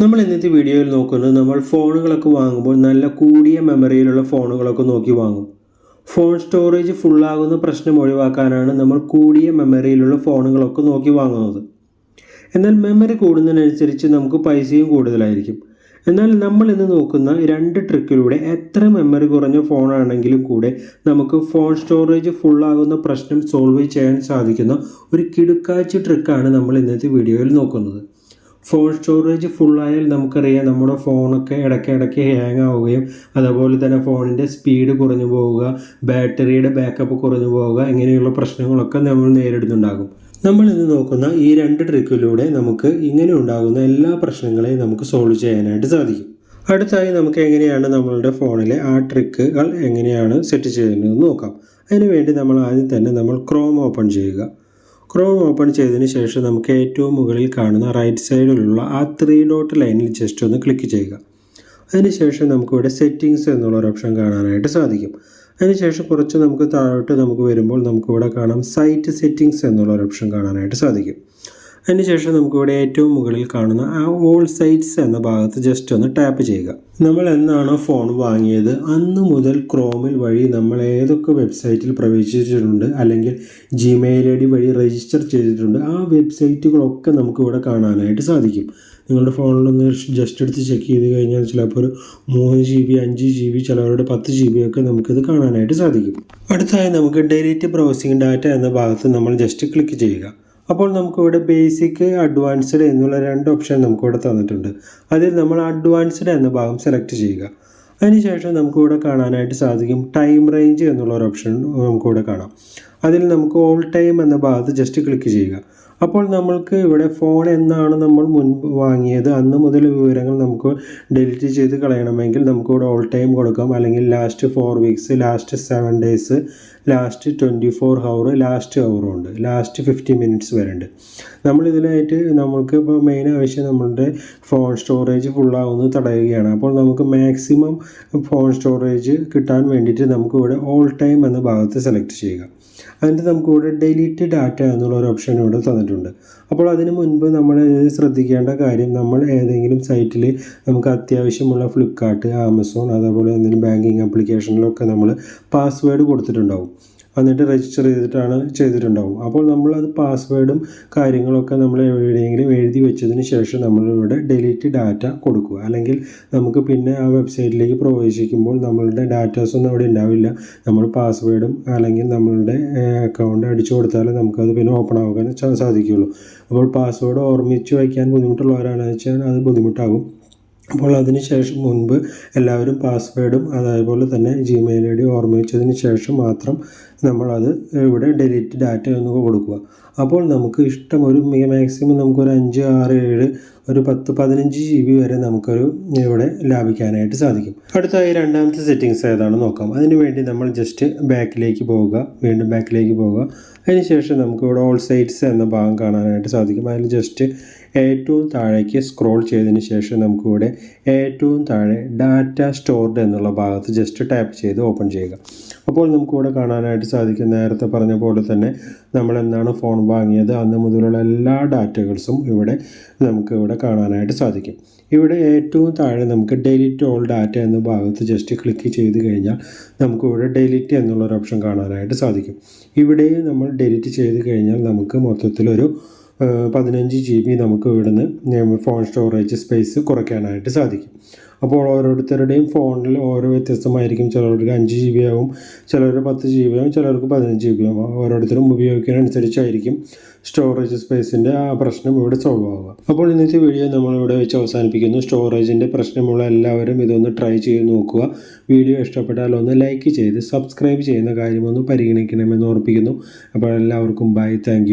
നമ്മൾ ഇന്നത്തെ വീഡിയോയിൽ നോക്കുന്നത് നമ്മൾ ഫോണുകളൊക്കെ വാങ്ങുമ്പോൾ നല്ല കൂടിയ മെമ്മറിയിലുള്ള ഫോണുകളൊക്കെ നോക്കി വാങ്ങും. ഫോൺ സ്റ്റോറേജ് ഫുള്ളാകുന്ന പ്രശ്നം ഒഴിവാക്കാനാണ് നമ്മൾ കൂടിയ മെമ്മറിയിലുള്ള ഫോണുകളൊക്കെ നോക്കി വാങ്ങുന്നത്. എന്നാൽ മെമ്മറി കൂടുന്നതിനനുസരിച്ച് നമുക്ക് പൈസയും കൂടുതലായിരിക്കും. എന്നാൽ നമ്മൾ ഇന്ന് നോക്കുന്ന രണ്ട് ട്രിക്കിലൂടെ എത്ര മെമ്മറി കുറഞ്ഞ ഫോണാണെങ്കിലും കൂടെ നമുക്ക് ഫോൺ സ്റ്റോറേജ് ഫുള്ളാകുന്ന പ്രശ്നം സോൾവ് ചെയ്യാൻ സാധിക്കുന്ന ഒരു കിടുക്കാഴ്ച ട്രിക്കാണ് നമ്മൾ ഇന്നത്തെ വീഡിയോയിൽ നോക്കുന്നത്. ഫോൺ സ്റ്റോറേജ് ഫുള്ളായാൽ നമുക്കറിയാം നമ്മുടെ ഫോണൊക്കെ ഇടയ്ക്ക് ഇടയ്ക്ക് ഹാങ് ആവുകയും അതുപോലെ തന്നെ ഫോണിന്റെ സ്പീഡ് കുറഞ്ഞു പോവുക ബാറ്ററിയുടെ ബാക്കപ്പ് കുറഞ്ഞു പോവുക ഇങ്ങനെയുള്ള പ്രശ്നങ്ങളൊക്കെ നമ്മൾ നേരിടുന്നുണ്ടാകും. നമ്മൾ ഇന്ന് നോക്കുന്ന ഈ രണ്ട് ട്രിക്കിലൂടെ നമുക്ക് ഇങ്ങനെ ഉണ്ടാകുന്ന എല്ലാ പ്രശ്നങ്ങളെയും നമുക്ക് സോൾവ് ചെയ്യാനായിട്ട് സാധിക്കും. അടുത്തായി നമുക്ക് എങ്ങനെയാണ് നമ്മളുടെ ഫോണിലെ ആ ട്രിക്കുകൾ എങ്ങനെയാണ് സെറ്റ് ചെയ്യുന്നതെന്ന് നോക്കാം. അതിനുവേണ്ടി നമ്മൾ ആദ്യം തന്നെ നമ്മൾ ക്രോം ഓപ്പൺ ചെയ്യുക. ക്രോം ഓപ്പൺ ചെയ്തതിന് ശേഷം നമുക്ക് ഏറ്റവും മുകളിൽ കാണുന്ന റൈറ്റ് സൈഡിലുള്ള ആ ത്രീ ഡോട്ട് ലൈനിൽ ജസ്റ്റ് ഒന്ന് ക്ലിക്ക് ചെയ്യുക. അതിനുശേഷം നമുക്കിവിടെ സെറ്റിങ്സ് എന്നുള്ള ഒരു ഓപ്ഷൻ കാണാനായിട്ട് സാധിക്കും. അതിനുശേഷം കുറച്ച് നമുക്ക് താഴോട്ട് നമുക്ക് വരുമ്പോൾ നമുക്കിവിടെ കാണാം സൈറ്റ് സെറ്റിങ്സ് എന്നുള്ള ഒരു ഓപ്ഷൻ കാണാനായിട്ട് സാധിക്കും. അതിനുശേഷം നമുക്കിവിടെ ഏറ്റവും മുകളിൽ കാണുന്ന ആ ഓൾ സൈറ്റ്സ് എന്ന ഭാഗത്ത് ജസ്റ്റ് ഒന്ന് ടാപ്പ് ചെയ്യുക. നമ്മൾ എന്നാണോ ഫോൺ വാങ്ങിയത്? അന്ന് മുതൽ ക്രോമിൽ വഴി നമ്മൾ ഏതൊക്കെ വെബ്സൈറ്റിൽ പ്രവേശിച്ചിട്ടുണ്ട്? അല്ലെങ്കിൽ ജിമെയിൽ ഐ ഡി വഴി രജിസ്റ്റർ ചെയ്തിട്ടുണ്ട്? ആ വെബ്സൈറ്റുകളൊക്കെ നമുക്കിവിടെ കാണാനായിട്ട് സാധിക്കും. നിങ്ങളുടെ ഫോണിലൊന്ന് ജസ്റ്റ് എടുത്ത് ചെക്ക് ചെയ്ത് കഴിഞ്ഞാൽ ചിലപ്പോൾ ഒരു മൂന്ന് ജി ബി അഞ്ച് ജി ബി ചിലവരുടെ പത്ത് ജി ബി ഒക്കെ നമുക്കിത് കാണാനായിട്ട് സാധിക്കും. അടുത്തായി നമുക്ക് ഡെലിറ്റ് ബ്രൗസിംഗ് ഡാറ്റ എന്ന ഭാഗത്ത് നമ്മൾ ജസ്റ്റ് ക്ലിക്ക് ചെയ്യുക. അപ്പോൾ നമുക്കിവിടെ ബേസിക് അഡ്വാൻസ്ഡ് എന്നുള്ള രണ്ട് ഓപ്ഷൻ നമുക്കിവിടെ തന്നിട്ടുണ്ട്. അതിൽ നമ്മൾ അഡ്വാൻസ്ഡ് എന്ന ഭാഗം സെലക്ട് ചെയ്യുക. അതിനുശേഷം നമുക്കിവിടെ കാണാനായിട്ട് സാധിക്കും ടൈം റേഞ്ച് എന്നുള്ള ഒരു ഓപ്ഷൻ നമുക്കിവിടെ കാണാം. അതിൽ നമുക്ക് ഓൾ ടൈം എന്ന ഭാഗത്ത് ജസ്റ്റ് ക്ലിക്ക് ചെയ്യുക. അപ്പോൾ നമ്മൾക്ക് ഇവിടെ ഫോൺ എന്നാണ് നമ്മൾ മുൻപ് വാങ്ങിയത്. അന്ന് മുതൽ വിവരങ്ങൾ നമുക്ക് ഡിലീറ്റ് ചെയ്ത് കളയണമെങ്കിൽ നമുക്ക് ഇവിടെ ഓൾ ടൈം കൊടുക്കാം. അല്ലെങ്കിൽ last four weeks last seven days last twenty four hour last ഹവറും ഉണ്ട്. ലാസ്റ്റ് ഫിഫ്റ്റി മിനിറ്റ്സ് വരെ ഉണ്ട്. നമ്മൾ നമുക്ക് ഇപ്പോൾ മെയിൻ ആവശ്യം നമ്മളുടെ ഫോൺ സ്റ്റോറേജ് ഫുള്ളാവുന്നത് തടയുകയാണ്. അപ്പോൾ നമുക്ക് മാക്സിമം ഫോൺ സ്റ്റോറേജ് കിട്ടാൻ വേണ്ടിയിട്ട് നമുക്ക് ഇവിടെ ഓൾ ടൈം എന്ന ഭാഗത്ത് സെലക്ട് ചെയ്യുക. അതിന്റെ നമുക്ക് ഇവിടെ ഡെലീറ്റ് ഡാറ്റ എന്നുള്ള ഒരു ഓപ്ഷൻ ഇവിടെ തന്നിട്ടുണ്ട്. അപ്പോൾ അതിന് മുൻപ് നമ്മൾ ശ്രദ്ധിക്കേണ്ട കാര്യം നമ്മൾ ഏതെങ്കിലും സൈറ്റിൽ നമുക്ക് അത്യാവശ്യമുള്ള ഫ്ലിപ്കാർട്ട് ആമസോൺ അതേപോലെ എന്തെങ്കിലും ബാങ്കിങ് ആപ്ലിക്കേഷനിലൊക്കെ നമ്മൾ പാസ്വേഡ് കൊടുത്തിട്ടുണ്ടാവും. എന്നിട്ട് രജിസ്റ്റർ ചെയ്തിട്ടാണ് ചെയ്തിട്ടുണ്ടാവും. അപ്പോൾ നമ്മളത് പാസ്വേഡും കാര്യങ്ങളൊക്കെ നമ്മൾ എവിടെയെങ്കിലും എഴുതി വെച്ചതിന് ശേഷം നമ്മളിവിടെ ഡിലീറ്റ് ഡാറ്റ കൊടുക്കുക. അല്ലെങ്കിൽ നമുക്ക് പിന്നെ ആ വെബ്സൈറ്റിലേക്ക് പ്രവേശിക്കുമ്പോൾ നമ്മളുടെ ഡാറ്റാസ് ഒന്നും അവിടെ ഉണ്ടാവില്ല. നമ്മൾ പാസ്വേഡും അല്ലെങ്കിൽ നമ്മളുടെ അക്കൗണ്ട് അടിച്ചു കൊടുത്താലേ നമുക്കത് പിന്നെ ഓപ്പൺ ആകാൻ സാധിക്കുകയുള്ളൂ അപ്പോൾ പാസ്വേഡ് ഓർമ്മിച്ച് വയ്ക്കാൻ ബുദ്ധിമുട്ടുള്ളവരാണെന്ന് വെച്ചാൽ അത് ബുദ്ധിമുട്ടാകും. അപ്പോൾ അതിന് ശേഷം മുൻപ് എല്ലാവരും പാസ്വേഡും അതേപോലെ തന്നെ ജിമെയിൽ ഐ ഡി ഓർമ്മിച്ചതിന് ശേഷം മാത്രം നമ്മളത് ഇവിടെ ഡിലീറ്റ് ഡാറ്റ ഒന്ന് കൊടുക്കുക. അപ്പോൾ നമുക്ക് ഇഷ്ടം ഒരു മാക്സിമം നമുക്കൊരു അഞ്ച് ആറ് ഏഴ് ഒരു പത്ത് പതിനഞ്ച് ജി ബി വരെ നമുക്കൊരു ഇവിടെ ലാഭിക്കാനായിട്ട് സാധിക്കും. അടുത്തായി രണ്ടാമത്തെ സെറ്റിങ്സ് ഏതാണെന്ന് നോക്കാം. അതിനുവേണ്ടി നമ്മൾ ജസ്റ്റ് ബാക്കിലേക്ക് പോവുക. വീണ്ടും ബാക്കിലേക്ക് പോവുക. അതിനുശേഷം നമുക്ക് ഇവിടെ ഓൾ സൈറ്റ്സ് എന്ന ഭാഗം കാണാനായിട്ട് സാധിക്കും. അതിൽ ജസ്റ്റ് ഏറ്റവും താഴേക്ക് സ്ക്രോൾ ചെയ്തതിന് ശേഷം നമുക്കിവിടെ ഏറ്റവും താഴെ ഡാറ്റ സ്റ്റോർഡ് എന്നുള്ള ഭാഗത്ത് ജസ്റ്റ് ടാപ്പ് ചെയ്ത് ഓപ്പൺ ചെയ്യുക. അപ്പോൾ നമുക്കിവിടെ കാണാനായിട്ട് സാധിക്കും. നേരത്തെ പറഞ്ഞ പോലെ തന്നെ നമ്മൾ എന്താണ് ഫോൺ വാങ്ങിയത്? അന്ന് മുതലുള്ള എല്ലാ ഡാറ്റകൾസും ഇവിടെ നമുക്ക് ഇവിടെ കാണാനായിട്ട് സാധിക്കും. ഇവിടെ ഏറ്റവും താഴെ നമുക്ക് ഡെലിറ്റ് ഓൾ ഡാറ്റ എന്ന ഭാഗത്ത് ജസ്റ്റ് ക്ലിക്ക് ചെയ്ത് കഴിഞ്ഞാൽ നമുക്കിവിടെ ഡെലിറ്റ് എന്നുള്ളൊരു ഓപ്ഷൻ കാണാനായിട്ട് സാധിക്കും. ഇവിടെയും നമ്മൾ ഡെലിറ്റ് ചെയ്ത് കഴിഞ്ഞാൽ നമുക്ക് മൊത്തത്തിലൊരു പതിനഞ്ച് ജി ബി നമുക്ക് ഇവിടുന്ന് ഫോൺ സ്റ്റോറേജ് സ്പേസ് കുറയ്ക്കാനായിട്ട് സാധിക്കും. അപ്പോൾ ഓരോരുത്തരുടെയും ഫോണിൽ ഓരോ വ്യത്യസ്തമായിരിക്കും. ചിലർക്ക് അഞ്ച് ജി ബി ആവും ചിലർ പത്ത് ജി ബി ആവും ചിലർക്ക് പതിനഞ്ച് ജി ബി ആവും. ഓരോരുത്തരും ഉപയോഗിക്കുന്നതനുസരിച്ചായിരിക്കും സ്റ്റോറേജ് സ്പേസിന്റെ ആ പ്രശ്നം ഇവിടെ സോൾവ് ആവുക. അപ്പോൾ ഇന്നത്തെ വീഡിയോ നമ്മളിവിടെ വെച്ച് അവസാനിപ്പിക്കുന്നു. സ്റ്റോറേജിന്റെ പ്രശ്നമുള്ള എല്ലാവരും ഇതൊന്ന് ട്രൈ ചെയ്ത് നോക്കുക. വീഡിയോ ഇഷ്ടപ്പെട്ടാൽ ഒന്ന് ലൈക്ക് ചെയ്ത് സബ്സ്ക്രൈബ് ചെയ്യുന്ന കാര്യമൊന്ന് പരിഗണിക്കണമെന്ന് ഓർപ്പിക്കുന്നു. അപ്പോൾ എല്ലാവർക്കും ബൈ താങ്ക്